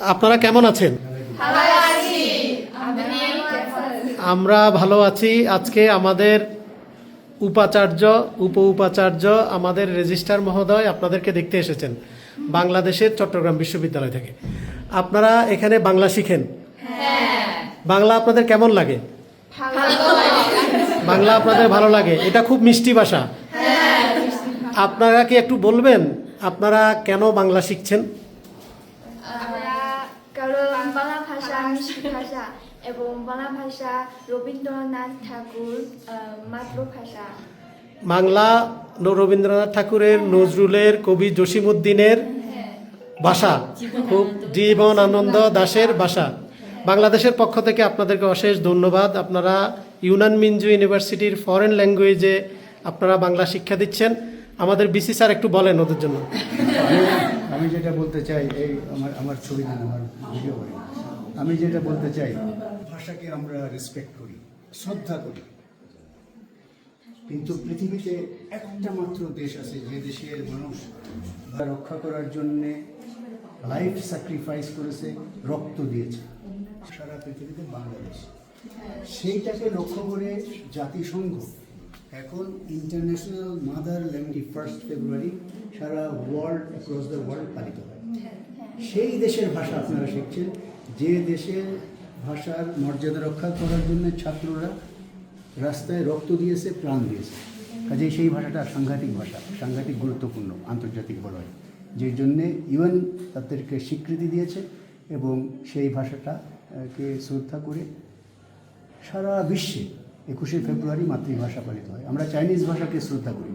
আপনারা কেমন আছেন? আমরা ভালো আছি। আজকে আমাদের উপাচার্য উপ উপাচার্য আমাদের রেজিস্ট্রার মহোদয় আপনাদেরকে দেখতে এসেছেন বাংলাদেশের চট্টগ্রাম বিশ্ববিদ্যালয় থেকে। আপনারা এখানে বাংলা শিখেন? বাংলা আপনাদের কেমন লাগে? বাংলা আপনাদের ভালো লাগে? এটা খুব মিষ্টি ভাষা। আপনারা কি একটু বলবেন? আপনারা কেন বাংলা শিখছেন আমরা কারণ বাংলা ভাষা ভাষা এবং বাংলা ভাষা রবীন্দ্রনাথ ঠাকুর আহ, মাতৃভাষা বাংলা রবীন্দ্রনাথ ঠাকুরের নজরুলের কবি জসিমুদ্দিনের ভাষা। খুব জীবন আনন্দ দাসের ভাষা। বাংলাদেশের পক্ষ থেকে আপনাদেরকে অশেষ ধন্যবাদ। আপনারা ইউনান মিঞ্জু ইউনিভার্সিটির ফরেন ল্যাঙ্গুয়েজে আপনারা বাংলা শিক্ষা দিচ্ছেন। আমাদের বিসি স্যার একটু বলেন ওদের জন্য। আমি যেটা বলতে চাই এই আমার আমার ছবি আমার ভিডিও আমি যেটা বলতে চাই, ভাষাকে আমরা রেসপেক্ট করি, শ্রদ্ধা করি। কিন্তু পৃথিবীতে একটা মাত্র দেশ আছে, যে দেশের মানুষ রক্ষা করার জন্যে লাইফ স্যাক্রিফাইস করেছে, রক্ত দিয়েছে। সারা পৃথিবীতে বাংলাদেশ। সেইটাকে লক্ষ্য করে জাতিসংঘ এখন international mother language first February Sara world across the world পালিত হয়। সেই দেশের ভাষা আপনারা শিখছেন যে দেশের ভাষার মর্যাদা রক্ষা করার জন্য ছাত্ররা রাস্তায় রক্ত দিয়েছে, প্রাণ দিয়েছে। কাজেই সেই ভাষাটা সাংঘাতিক ভাষা, সাংঘাতিক গুরুত্বপূর্ণ, আন্তর্জাতিক বলয় যে জন্যে ইউএন তাদেরকে স্বীকৃতি দিয়েছে এবং সেই ভাষাটাকে শ্রদ্ধা করে সারা বিশ্বে একুশে ফেব্রুয়ারি মাতৃভাষা পালিত হয়। আমরা চাইনিজ ভাষাকে শ্রদ্ধা করি,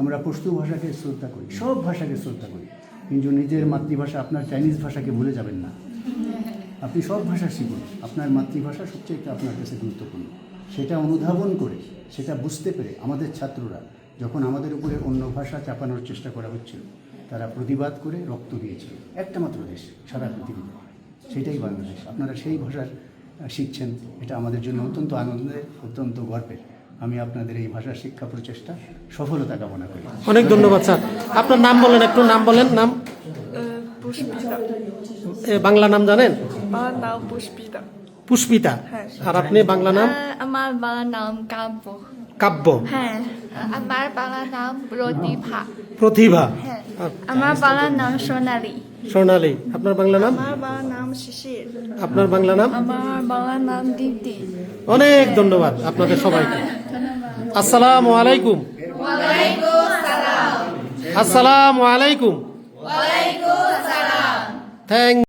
আমরা পশতু ভাষাকে শ্রদ্ধা করি, সব ভাষাকে শ্রদ্ধা করি। কিন্তু নিজের মাতৃভাষা আপনার চাইনিজ ভাষাকে ভুলে যাবেন না। আপনি সব ভাষা শিখুন। আপনার মাতৃভাষা সবচেয়ে আপনার কাছে গুরুত্বপূর্ণ। সেটা অনুধাবন করে, সেটা বুঝতে পেরে আমাদের ছাত্ররা যখন আমাদের উপরে অন্য ভাষা চাপানোর চেষ্টা করা হচ্ছিল, তারা প্রতিবাদ করে রক্ত দিয়েছিল। একটা মাত্র দেশ, সারা পৃথিবীতে। সেটাই বাংলাদেশ। আপনারা সেই ভাষার শিখছেন। এটা আমাদের জন্য অত্যন্ত আনন্দের, অত্যন্ত গর্বের। আমি আপনাদের এই ভাষা শিক্ষা প্রচেষ্টা সফলতা কামনা করি। অনেক ধন্যবাদ, স্যার। আপনার নাম বলেন, একটু নাম বলেন, নাম। পুষ্পিতা বাংলা নাম জানেন? আমার নাম পুষ্পিতা। পুষ্পিতা। হ্যাঁ। আর আপনি বাংলা নাম? আমার বাংলা নাম কাব্য। কাব্য। হ্যাঁ। আমার বাংলা নাম প্রতিভা। প্রতিভা। হ্যাঁ। আচ্ছা। আমার বাংলা নাম সোনালী। সোনালী। আপনার বাংলা নাম? আমার বাবার নাম শিশির। আপনার বাংলা নাম? আমার বাংলা নাম দীপ্তি। অনেক ধন্যবাদ আপনাদের সবাইকে। আসসালামু আলাইকুম। আসসালামু। আলাইকুম। Thank